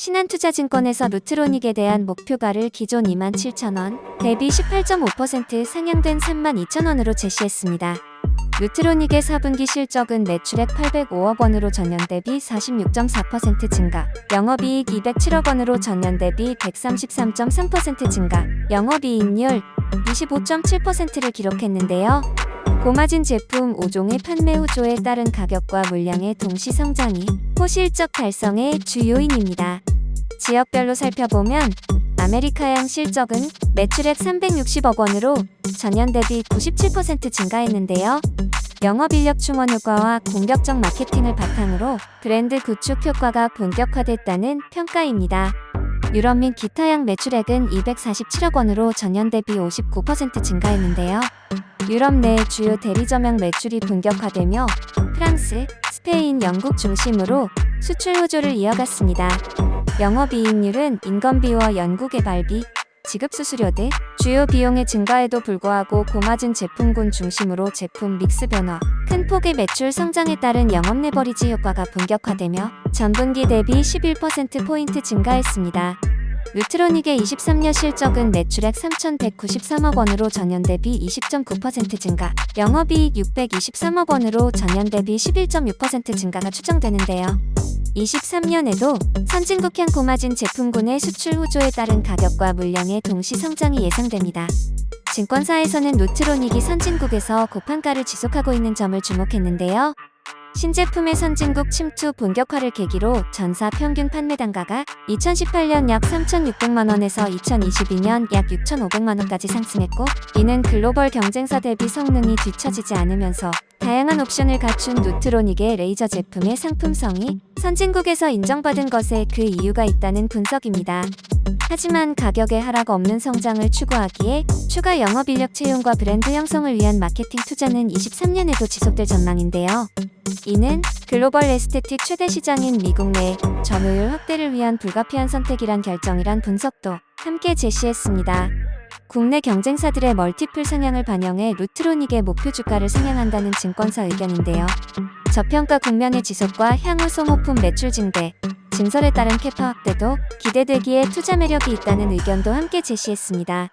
신한투자증권에서 루트로닉에 대한 목표가를 기존 27,000원 대비 18.5% 상향된 32,000원으로 제시했습니다. 루트로닉의 4분기 실적은 매출액 805억 원으로 전년 대비 46.4% 증가, 영업이익 207억 원으로 전년 대비 133.3% 증가, 영업이익률 25.7%를 기록했는데요. 고마진 제품 5종의 판매 후조에 따른 가격과 물량의 동시 성장이 호실적 달성의 주요인입니다. 지역별로 살펴보면 아메리카양 실적은 매출액 360억 원으로 전년 대비 97% 증가했는데요. 영업 인력 충원 효과와 공격적 마케팅을 바탕으로 브랜드 구축 효과가 본격화됐다는 평가입니다. 유럽 및 기타 양 매출액은 247억 원으로 전년 대비 59% 증가했는데요. 유럽 내 주요 대리점형 매출이 본격화되며 프랑스, 스페인, 영국 중심으로 수출 호조를 이어갔습니다. 영업이익률은 인건비와 연구개발비, 지급 수수료 등 주요 비용의 증가에도 불구하고 고마진 제품군 중심으로 제품 믹스 변화, 큰 폭의 매출 성장에 따른 영업 레버리지 효과가 본격화되며 전분기 대비 11%포인트 증가했습니다. 루트로닉의 23년 실적은 매출액 3,193억 원으로 전년 대비 20.9% 증가, 영업이익 623억 원으로 전년 대비 11.6% 증가가 추정되는데요. 23년에도 선진국향 고마진 제품군의 수출 후조에 따른 가격과 물량의 동시 성장이 예상됩니다. 증권사에서는 루트로닉이 선진국에서 고판가를 지속하고 있는 점을 주목했는데요. 신제품의 선진국 침투 본격화를 계기로 전사 평균 판매 단가가 2018년 약 3,600만 원에서 2022년 약 6,500만 원까지 상승했고, 이는 글로벌 경쟁사 대비 성능이 뒤처지지 않으면서 다양한 옵션을 갖춘 누트로닉의 레이저 제품의 상품성이 선진국에서 인정받은 것에 그 이유가 있다는 분석입니다. 하지만 가격의 하락 없는 성장을 추구하기에 추가 영업 인력 채용과 브랜드 형성을 위한 마케팅 투자는 23년에도 지속될 전망인데요. 이는 글로벌 에스테틱 최대 시장인 미국 내 점유율 확대를 위한 불가피한 선택이란 결정이란 분석도 함께 제시했습니다. 국내 경쟁사들의 멀티플 상향을 반영해 루트로닉의 목표 주가를 상향한다는 증권사 의견인데요. 저평가 국면의 지속과 향후 소모품 매출 증대, 증설에 따른 캐파 확대도 기대되기에 투자 매력이 있다는 의견도 함께 제시했습니다.